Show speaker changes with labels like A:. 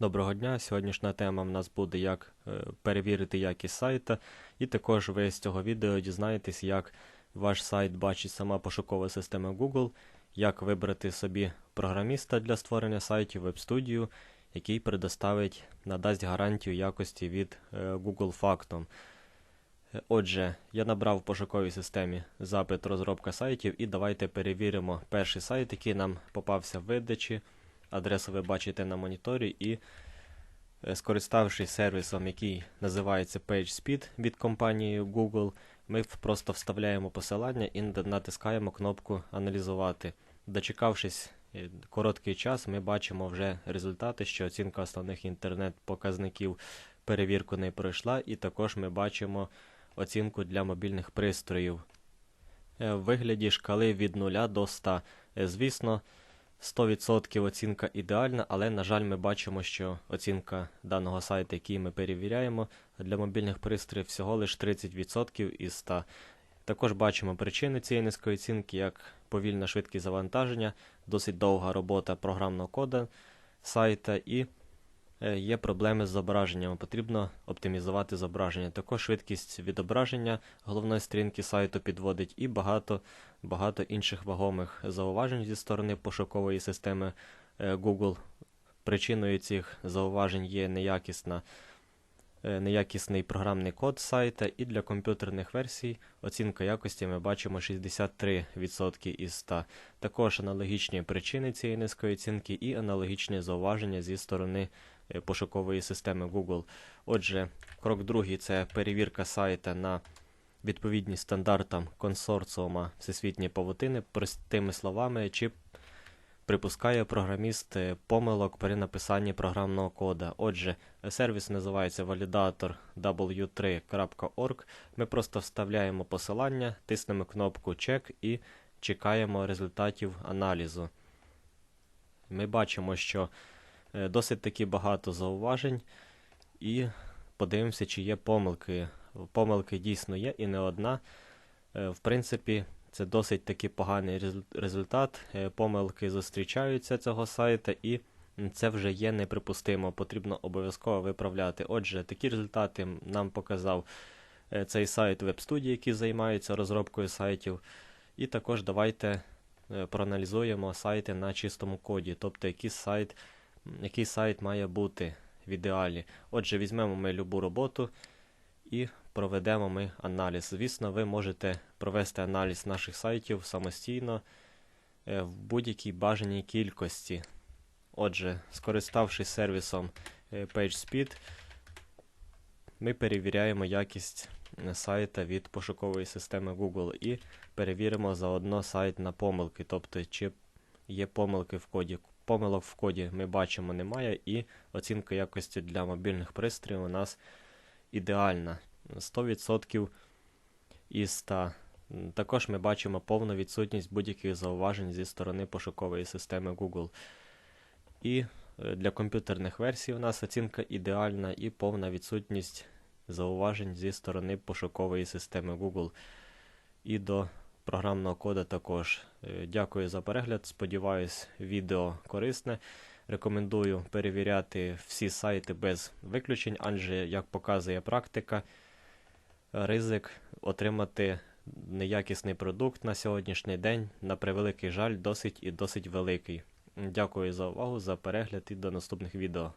A: Доброго дня. Сьогоднішня тема в нас буде як е, перевірити якість сайта, і також ви з цього відео дізнаєтесь, як ваш сайт бачить сама пошукова система Google, як вибрати собі програміста для створення сайтів веб-студію, який предоставить, надасть гарантію якості від е, Google Factom. Е, Отже, я набрав в пошуковій системі запит розробка сайтів, і давайте перевіримо перший сайт, який нам попався в видачі. Адресу ви бачите на моніторі, і е, скориставшись сервісом, який називається PageSpeed від компанії Google, ми просто вставляємо посилання і натискаємо кнопку Аналізувати. Дочекавшись е, короткий час, ми бачимо вже результати, що оцінка основних інтернет-показників перевірку не пройшла, і також ми бачимо оцінку для мобільних пристроїв. Е, В вигляді шкали від 0 до 100. Е, Звісно, 100% оцінка ідеальна, але, на жаль, ми бачимо, що оцінка даного сайту, який ми перевіряємо, для мобільних пристроїв всього лише 30% із 100. Також бачимо причини цієї низької оцінки, як повільна швидкість завантаження, досить довга робота програмного кода сайта і є проблеми з зображенням. Потрібно оптимізувати зображення. Також швидкість відображення головної сторінки сайту підводить і багато багато інших вагомих зауважень зі сторони пошукової системи е, Google. Причиною цих зауважень є неякісна, е, неякісний програмний код сайта, і для комп'ютерних версій оцінка якості ми бачимо 63% із 100. Також аналогічні причини цієї низької оцінки і аналогічні зауваження зі сторони е, пошукової системи Google. Отже, крок другий це перевірка сайта на відповідність стандартам консорціума Всесвітньої павутини, простими словами, чи припускає програміст е, помилок при написанні програмного кода. Отже, сервіс називається validator w3.org. Ми просто вставляємо посилання, тиснемо кнопку Check і чекаємо результатів аналізу. Ми бачимо, що е, досить таки багато зауважень, і подивимося, чи є помилки. Помилки дійсно є і не одна. Е, В принципі, це досить таки поганий результат. Е, Помилки зустрічаються цього сайта, і це вже є неприпустимо. Потрібно обов'язково виправляти. Отже, такі результати нам показав е, цей сайт WebStudio, який займається розробкою сайтів. І також давайте е, проаналізуємо сайти на чистому коді, тобто який сайт, який сайт має бути в ідеалі. Отже, візьмемо ми любу роботу і проведемо ми аналіз. Звісно, ви можете провести аналіз наших сайтів самостійно е, в будь-якій бажаній кількості. Отже, скориставшись сервісом е, PageSpeed, ми перевіряємо якість е, сайта від пошукової системи Google і перевіримо заодно сайт на помилки, тобто чи є помилки в коді. Помилок в коді ми бачимо немає, і оцінка якості для мобільних пристроїв у нас ідеальна. 100% із 100. Також ми бачимо повну відсутність будь-яких зауважень зі сторони пошукової системи Google. І е, для комп'ютерних версій у нас оцінка ідеальна і повна відсутність зауважень зі сторони пошукової системи Google. І до програмного кода також. Е, Дякую за перегляд. Сподіваюсь, відео корисне. Рекомендую перевіряти всі сайти без виключень, адже, як показує практика, ризик отримати неякісний продукт на сьогоднішній день, на превеликий жаль, досить і досить великий. Дякую за увагу, за перегляд і до наступних відео.